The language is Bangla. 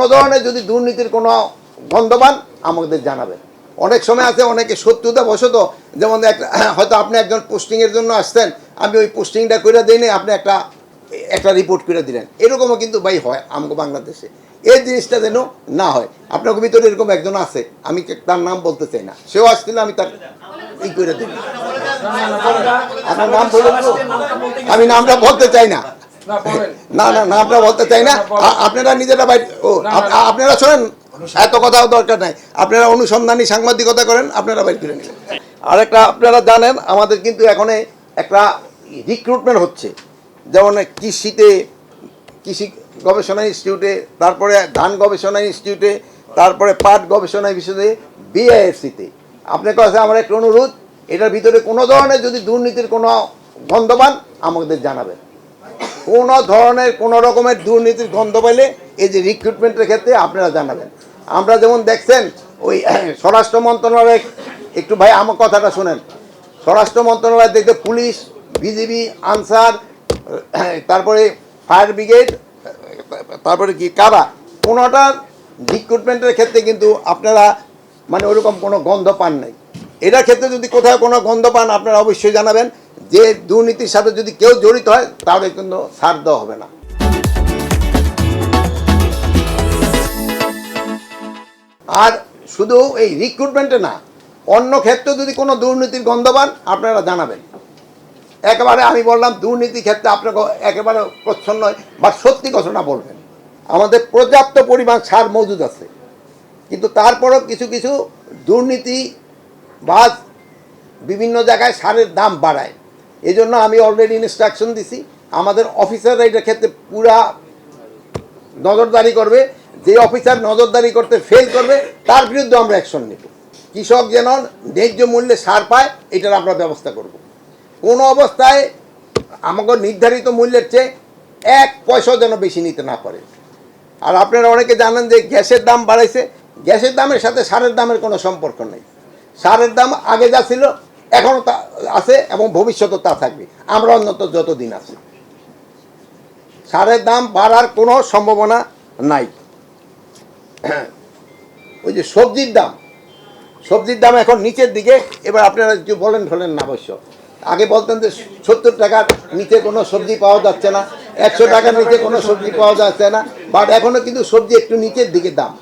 কোনো ধরনের যদি দুর্নীতির কোনো গন্ধবান আমাদের জানাবেন অনেক সময় আছে, অনেকে শত্রুতা বশত, যেমন একটা হয়তো আপনি একজন পোস্টিংয়ের জন্য আসতেন আমি ওই পোস্টিংটা করে দিই আপনি একটা একটা রিপোর্ট করে দিলেন। এরকমও কিন্তু ভাই হয় আমাকে বাংলাদেশে। এই জিনিসটা যেন না হয়। আপনার ভিতরে এরকম একজন আছে, আমি তার নাম বলতে চাই না। সেও আসছিল, আমি তার ই করে দিই আপনার নাম বলুন? আমি নামটা বলতে চাই না। না না না নামটা বলতে চাই না। আপনারা নিজেরা বাইর ও আপনারা শোনেন এত কথাও দরকার নাই। আপনারা অনুসন্ধানী সাংবাদিকতা করেন আপনারা বাইর করে নেবেন আরেকটা আপনারা জানেন আমাদের কিন্তু এখন একটা রিক্রুটমেন্ট হচ্ছে। যেমন কৃষিতে কৃষি গবেষণা ইনস্টিটিউটে তারপরে ধান গবেষণা ইনস্টিটিউটে তারপরে পাট গবেষণা বিশ্বতে বিআইএফসিতে আপনার কাছে আমার একটা অনুরোধ এটার ভিতরে কোনো ধরনের যদি দুর্নীতির কোনো গন্ধবান আমাদের জানাবেন। কোনো ধরনের কোনো রকমের দুর্নীতির গন্ধ পেলে এই যে রিক্রুটমেন্টের ক্ষেত্রে আপনারা জানাবেন। আমরা যেমন দেখছেন, ওই স্বরাষ্ট্র মন্ত্রণালয়, একটু ভাই আমার কথাটা শোনেন। স্বরাষ্ট্র মন্ত্রণালয় দেখতে পুলিশ, বিজিবি, আনসার, তারপরে ফায়ার ব্রিগেড, তারপরে কি, কারা কোনোটার রিক্রুটমেন্টের ক্ষেত্রে কিন্তু আপনারা মানে ওরকম কোনো গন্ধ পান নাই। এটার ক্ষেত্রে যদি কোথাও কোনো গন্ধ পান, আপনারা অবশ্যই জানাবেন। যে দুর্নীতির সাথে যদি কেউ জড়িত হয়, তাহলে কিন্তু ছাড় দেওয়া হবে না। আর শুধু এই রিক্রুটমেন্টে না, অন্য ক্ষেত্রে যদি কোনো দুর্নীতির গন্ধ পান, আপনারা জানাবেন। একেবারে আমি বললাম, দুর্নীতি ক্ষেত্রে আপনাকে একেবারে প্রচ্ছন্ন বা সত্যি ঘটনা বলবেন। আমাদের পর্যাপ্ত পরিমাণ সার মজুদ আছে। কিন্তু তারপরও কিছু কিছু দুর্নীতি বা বিভিন্ন জায়গায় সারের দাম বাড়ায়। এই জন্য আমি অলরেডি ইনস্ট্রাকশন দিছি। আমাদের অফিসাররা এটার ক্ষেত্রে পুরা নজরদারি করবে। যে অফিসার নজরদারি করতে ফেল করবে, তার বিরুদ্ধে আমরা অ্যাকশন নেব। কৃষক যেন ন্যায্য মূল্যে সার পায়, এটার আমরা ব্যবস্থা করব। কোনো অবস্থায় আমাকে নির্ধারিত মূল্যের চেয়ে এক পয়সাও যেন বেশি নিতে না পারে। আর আপনারা অনেকে জানেন যে গ্যাসের দাম বাড়াইছে। গ্যাসের দামের সাথে সারের দামের কোনো সম্পর্ক নেই। সারের দাম আগে যা ছিল এখনও তা আছে এবং ভবিষ্যতে তা থাকবে। আমরা অন্তত যতদিন আছি। সারের দাম বাড়ার কোনো সম্ভাবনা নাই। ওই যে সবজির দাম। সবজির দাম এখন নিচের দিকে। এবার আপনারা একটু বলেন ঢলেন না অবশ্য। আগে বলতেন যে সত্তর টাকার নিচে কোনো সবজি পাওয়া যাচ্ছে না। একশো টাকার নিচে কোনো সবজি পাওয়া যাচ্ছে না। বাট এখনও কিন্তু সবজি একটু নিচের দিকে দাম।